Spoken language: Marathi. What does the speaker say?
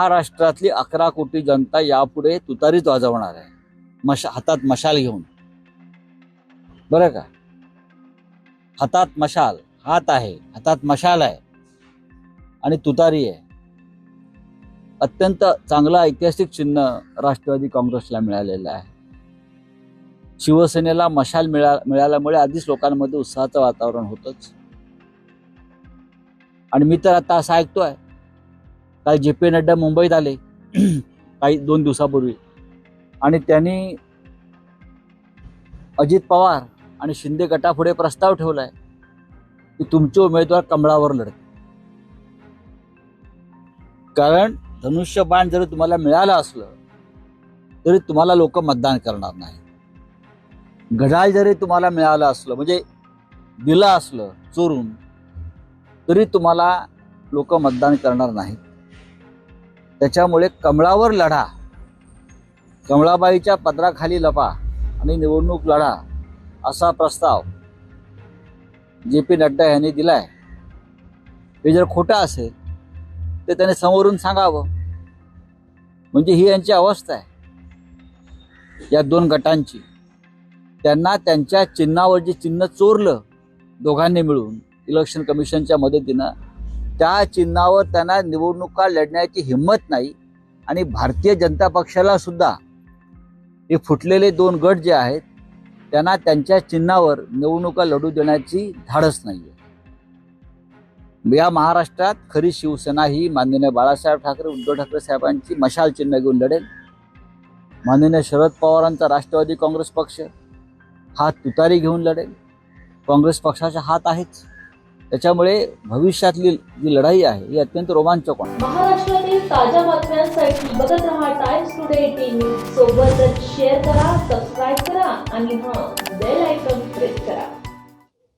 महाराष्ट्रातली अकरा कोटी जनता यापुढे तुतारीच वाजवणार आहे. मशा हातात मशाल घेऊन. बरं का? हातात मशाल हात आहे हातात मशाल आहे. आणि तुतारी आहे. अत्यंत चांगलं ऐतिहासिक चिन्ह राष्ट्रवादी काँग्रेसला मिळालेलं आहे. शिवसेनेला मशाल मिळा मिळाल्यामुळे आधीच लोकांमध्ये उत्साहाचं वातावरण होतंच. आणि मी तर आता असं ऐकतोय काल जे पी नड्डा मुंबईत आले काही दोन दिवसापूर्वी. आणि त्यांनी अजित पवार आणि शिंदे गटापुढे प्रस्ताव ठेवलाय की तुमचे उमेदवार कमळावर लढते कारण धनुष्यबाण जरी तुम्हाला मिळालं असलं तरी तुम्हाला लोक मतदान करणार नाही घड्याळ जरी तुम्हाला मिळालं असलं म्हणजे दिलं असलं चोरून तरी तुम्हाला लोक मतदान करणार नाहीत. त्याच्यामुळे कमळावर लढा. कमळाबाईच्या पदराखाली लपा आणि निवडणूक लढा असा प्रस्ताव जे पी नड्डा यांनी दिलाय. हे जर खोटं असेल तर त्याने समोरून सांगावं. म्हणजे ही यांची अवस्था आहे. या दोन गटांची. त्यांना त्यांच्या चिन्हावर जे चिन्ह चोरलं दोघांनी मिळून इलेक्शन कमिशनच्या मदतीनं त्या चिन्हावर त्यांना निवडणुका लढण्याची हिंमत नाही. आणि भारतीय जनता पक्षाला सुद्धा हे फुटलेले दोन गट जे आहेत त्यांना त्यांच्या चिन्हावर निवडणुका लढू देण्याची धाडस नाही आहे या महाराष्ट्रात खरी शिवसेना ही माननीय बाळासाहेब ठाकरे उद्धव ठाकरे साहेबांची मशाल चिन्ह घेऊन लढेल. माननीय शरद पवारांचा राष्ट्रवादी काँग्रेस पक्ष हा तुतारी घेऊन लढेल. काँग्रेस पक्षाचा हात आहेच. त्याच्यामुळे भविष्यातली जी लढाई आहे ही अत्यंत रोमांचक आहे महाराष्ट्रातील ताज्या बातम्यांसाठी बघत रहा टाइम्स टुडे टीव्ही सोबतच शेअर करा सबस्क्राईब करा आणि हां